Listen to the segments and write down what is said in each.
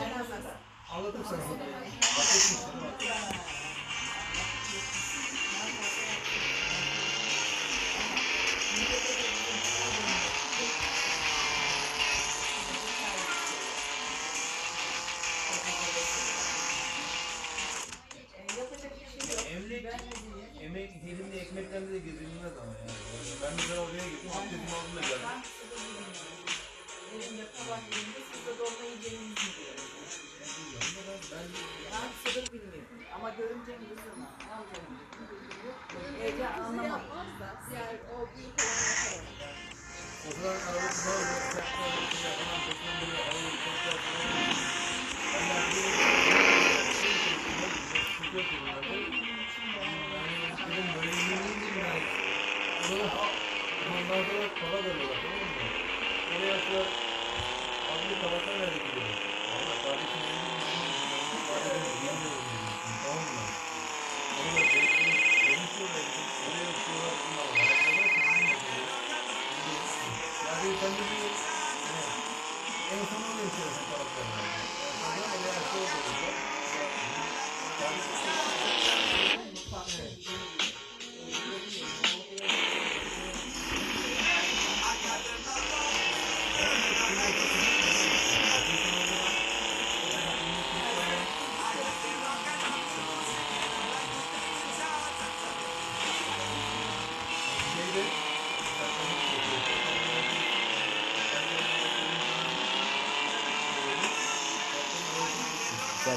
Anlatırım sana. Emek, elimde ekmeklerle de gezilmez ama yani. Ben mesela oraya gittim, abdestimi aldım da geldim. Bilmiyorum. Elimde tabak elimde sizde dolma yiyeceğinizi biliyorum. Ben, sırrı bilmiyorum. Ama görünce biliyorum. Ne yapacağım? Evde anlamam. Diğer o büyük olan yaparım. o kadar araba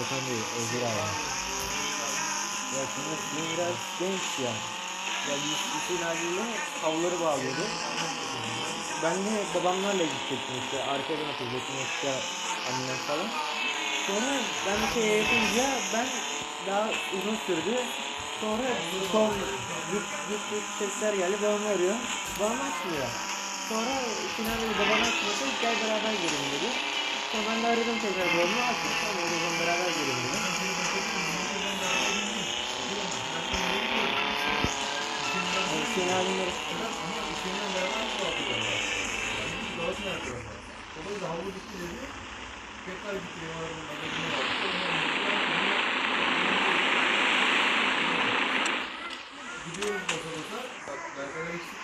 Serkan Bey, Özgür abi. Ya şimdi sizin biraz genç ya. Ya Hüseyin abiyle havluları bağlıyordu. Ben de babamlarla gidecektim işte. Arkadan oturacaktım işte annem falan. Sonra ben bir şey yapınca ben daha uzun sürdü. Sonra son git git git sesler geldi babam arıyor. Babam açmıyor. Sonra Hüseyin abi babam açmıyorsa gel beraber gidelim dedi. Sonra ben de aradım tekrar babamı Tekrar. Gidiyoruz basa basa. Bak Berkay'a eksik.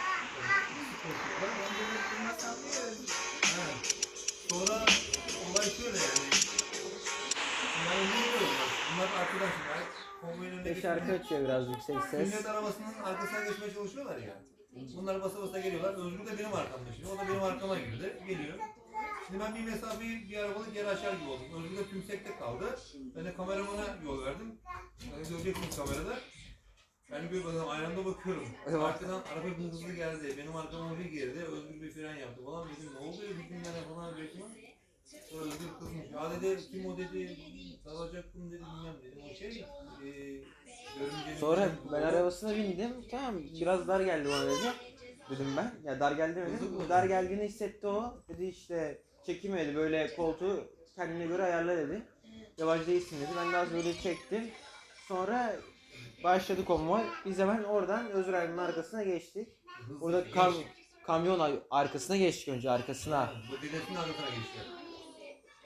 Eksik koşuyorlar. Ben de dedim, Ha. Sonra olay şöyle yani. Yani bilmiyorum bak. Bunlar arkadaşlar. Konvoyun önüne geçince- şarkı açıyor biraz yüksek ses. Millet arabasının arkasına geçmeye çalışıyorlar ya. Bunlar basa basa geliyorlar. Özgür de benim arkamda şimdi. O da benim arkama girdi. Geliyor. Şimdi ben bir mesafeyi bir arabalık yere aşar gibi oldum. Özgür de tümsekte kaldı. Ben de kameramana yol verdim. Yani göreceksiniz kamerada. Ben bir bakalım aynamda bakıyorum. Evet. Arkadan araba bir hızlı geldi. Benim arkama bir girdi. Özgür bir fren yaptı falan. Dedim ne oluyor dedim yani falan dedim. Sonra Özgür kızmış. Ya dedi kim o dedi. Dalacaktım dedi bilmem dedim. O şey. E, Sonra ben arabasına bindim. Tamam biraz dar geldi bana dedi. Dedim ben. Ya dar geldi demedim. Dar geldiğini hissetti o. Dedi işte çekimedi böyle koltuğu kendine göre ayarla dedi. Yavaş değilsin dedi. Ben az böyle çektim. Sonra başladı konvoy. Biz hemen oradan Özür Aydın'ın arkasına geçtik. Orada kam kamyon arkasına geçtik önce arkasına. Bu arkasına geçti.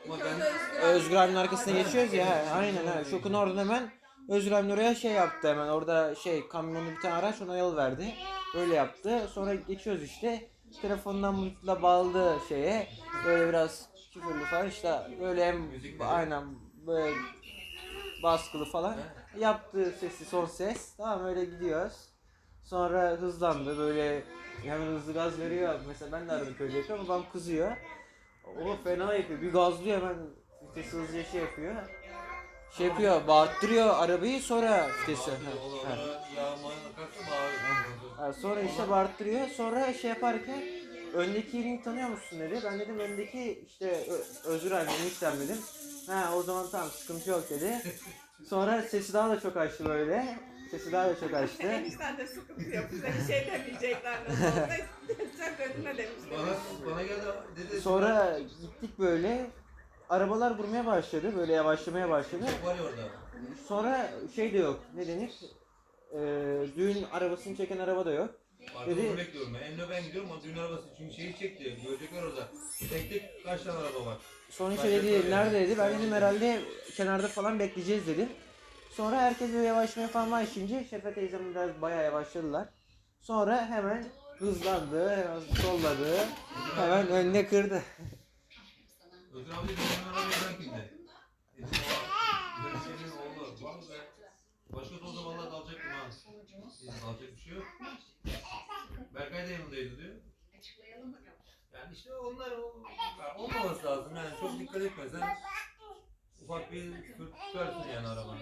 Ama ben Özgür abinin arkasına geçiyoruz ya. Aynen ha. Şokun oradan hemen Özgür abinin oraya şey yaptı hemen. Orada şey kamyonlu bir tane araç ona yol verdi. Öyle yaptı. Sonra geçiyoruz işte. Telefondan Bluetooth'la bağladı şeye. Böyle biraz küfürlü falan işte böyle hem aynen böyle baskılı falan. Yaptı sesi son ses. Tamam öyle gidiyoruz. Sonra hızlandı böyle hemen hızlı gaz veriyor. Mesela ben de arada böyle yapıyorum ama babam kızıyor. O fena yapıyor. Bir gazlıyor hemen vitesi hızlıca şey yapıyor. Şey yapıyor, bağırttırıyor arabayı sonra vitesi. Ha. Ha, sonra işte bağırttırıyor. Sonra şey yaparken öndekini tanıyor musun dedi. Ben dedim öndeki işte Özür abi eniştem dedim. Ha o zaman tamam sıkıntı yok dedi. Sonra sesi daha da çok açtı böyle. Sesi daha da çok açtı. Enişten de sıkıntı yok. Size bir şey demeyecekler. Sen önüne demişler. Bana, bana geldi dedi. Sonra gittik böyle. Arabalar durmaya başladı. Böyle yavaşlamaya başladı. Var orada. Sonra şey de yok. Ne denir? Ee, düğün arabasını çeken araba da yok. Arkada Dedi- bekliyorum ben. Emre ben gidiyorum ama düğün arabası çünkü şeyi çekti. Görecekler orada. Tek tek kaç tane araba var. Sonra işte dedi böyle nerede yani. dedi. Ben dedim herhalde kenarda falan bekleyeceğiz dedim. Sonra herkes böyle yavaşlamaya falan başlayınca Şefe teyzem biraz bayağı yavaşladılar. Sonra hemen hızlandı, hemen solladı, hemen önüne kırdı. Özgür abi dedi o şeylerin oldu. Vallahi ben başka vallahi dalacaktım ha. Dedim dalacak bir şey yok. Berkay da yanındaydı diyor. Yani işte onlar o- ya olmaması lazım yani çok dikkat etmesen ufak bir tutarsın yani arabanı.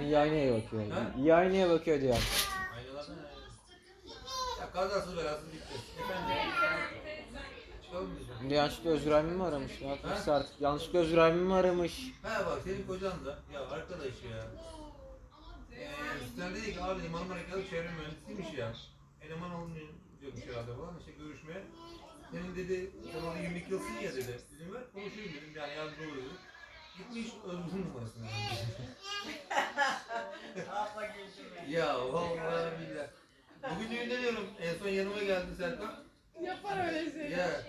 İyi aynaya bakıyor. Ha? İyi aynaya bakıyor diyor. Aynalardan yani. Ya kazasız belasız bitti. Efendim. Çıkalım diyeceğim. Şimdi yanlışlıkla Özgür mi aramış? Ne yapmışsa artık? Yanlışlıkla Özgür mi aramış? Ha bak senin kocan da ya arkadaş ya. Sen dedi ki abi Marmara Kalı çevre mühendisiymiş ya. Eleman alınıyormuş herhalde falan işte görüşmeye. Senin dedi sen orada 22 yılsın ya dedi. Dedim ver konuşayım dedim yani yardımcı olur dedim. Gitmiş Özgür'ün numarasını. Ya vallahi billahi. Bugün düğünde diyorum en son yanıma geldi Serkan. Yapar öyle şey. Ya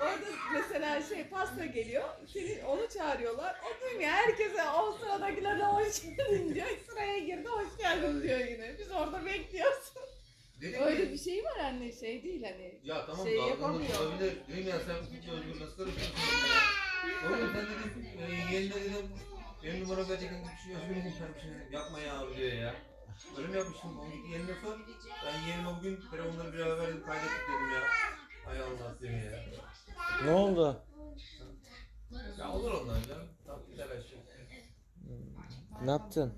Orada mesela şey pasta geliyor. Seni onu çağırıyorlar. O duymuyor. Herkese o sıradakilerine hoş geldin diyor. Sıraya girdi hoş geldin diyor yine. Biz orada bekliyoruz. dedim Öyle ki bir şey var anne şey değil hani. Ya tamam Şey dalgınlık yapamıyor. olabilir. Dedim ya sen hukukla özgür nasıl karışıyorsun dedim. Oğlum sen dedim e, yeğenine dedim benim numaram gerçekten bir şey özgür dedim sen bir şey dedim. yapma ya abi diyor ya. Öyle mi yapmıştım? Onu git yeğenine sor. Ben yeğenime bugün telefonları beraber dedim kaydettik dedim ya. Ay Allah diyor ya. Ne oldu? Ya olur onlar. Tamam güzel her şey. Ne yaptın?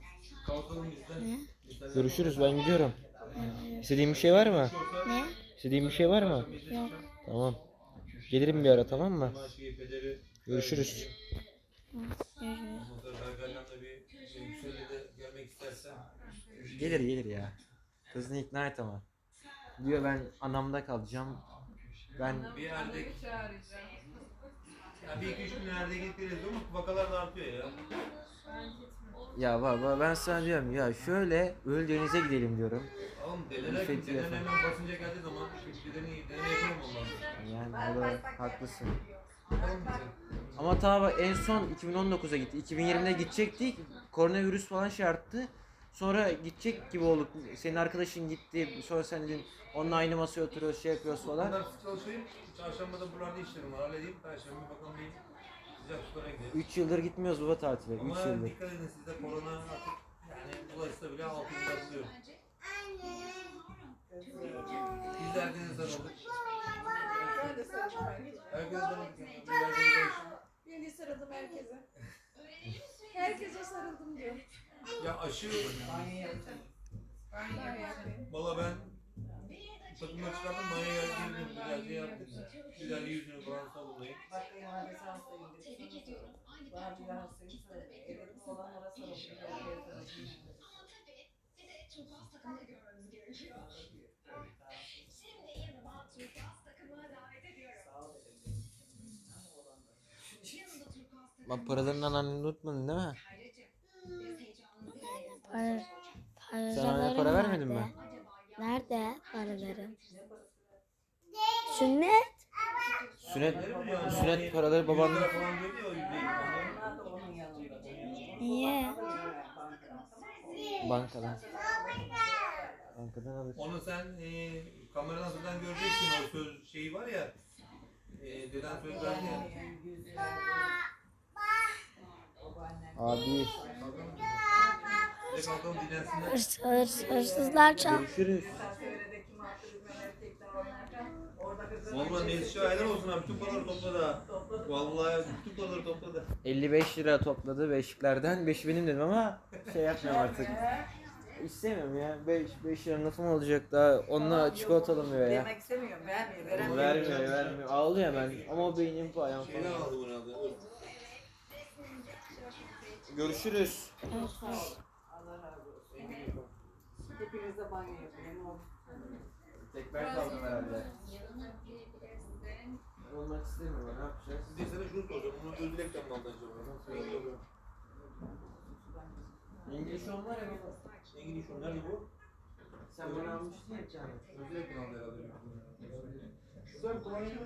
Kalkalım bizden. Bizden- Görüşürüz ben gidiyorum. İstediğin bir şey var mı? Ne? İstediğin bir şey var mı? Yok. Tamam. Gelirim bir ara tamam mı? Pederi- Görüşürüz. Da bir de görmek istersen. Gelir gelir ya. Kızını ikna et ama. Diyor ben anamda kalacağım. Ben Bir yerde ya bir iki üç gün gidip geliyoruz ama vakalar da artıyor ya. ya baba ben sana diyorum ya şöyle Ölüdeniz'e gidelim diyorum. Oğlum dedeler Fethi deden hemen basınca geldiği zaman dedeni, dedeni yapalım ondan. Yani da haklısın. Ama ta en son 2019'a gitti. 2020'de gidecektik. Koronavirüs falan şey arttı. Sonra gidecek gibi olduk. Senin arkadaşın gitti. Sonra sen dedin onunla aynı masaya oturuyoruz şey yapıyoruz falan. sık çalışayım. Çarşambada buralarda işlerim var. Halledeyim. Perşembe bakalım bir sıcak sulara gidelim. 3 yıldır gitmiyoruz baba tatile. 3 Ama yıldır. dikkat edin sizde korona artık yani bulaşsa bile altında atılıyor. Biz de herkese sarıldık. Ben de sarıldım herkese. Ben de sarıldım herkese. Herkese sarıldım diyor. Ya aşı Banyo. Valla ben takımları çıkardım banyoya girdim güzelce yaptım. Güzel yüzünü falan savunmayı. Bakayım hadi sen sayın dedi. Bana bir hastayım söyle. Edelim olan orası sarılmış. Sağ ol dedim. Bak paralarından anneni unutmadın değil mi? Para, Sen annene para vermedin mi? Nerede paralarım? Sünnet. Sünnet, sünnet paraları baban... Yüz lira falan diyordu ya o yüzdeyi. Onlar da onun yanında. Niye? Bankadan. Bankadan. Alır. Onu sen e, kameradan zaten göreceksin o söz şeyi var ya. E, deden söz verdi ya. Abi Bir de kalkalım dinlensinler. Hırs, hırs, hırsızlar çal. görüşürüz. Valla Nezih aylar olsun abi bütün paraları topladı. Vallahi bütün paraları topladı. 55 lira topladı beşiklerden. 5 benim dedim ama şey yapmıyorum artık. İstemiyorum ya. 5 5 lira lafım olacak daha. Onunla çikolata alamıyor ya. Demek istemiyorum. Vermiyor. Veremiyor. Vermiyor vermiyor. Ağlıyor hemen. Ama o beynim payam Şeyden falan. aldı bunu aldı. Görüşürüz. Allah razı olsun. Hepiniz de banyo yapın. Emin olun. Tek ben kaldım herhalde. Olmak istemiyorum. Ne yapacağız? Bir de şunu soracağım. Bunu öz dilekten mi acaba? İngiliz on var ya baba. İngiliz şu nerede bu? Sen bunu almıştın ya canım. Özel kullandı herhalde. Güzel kullanıyor.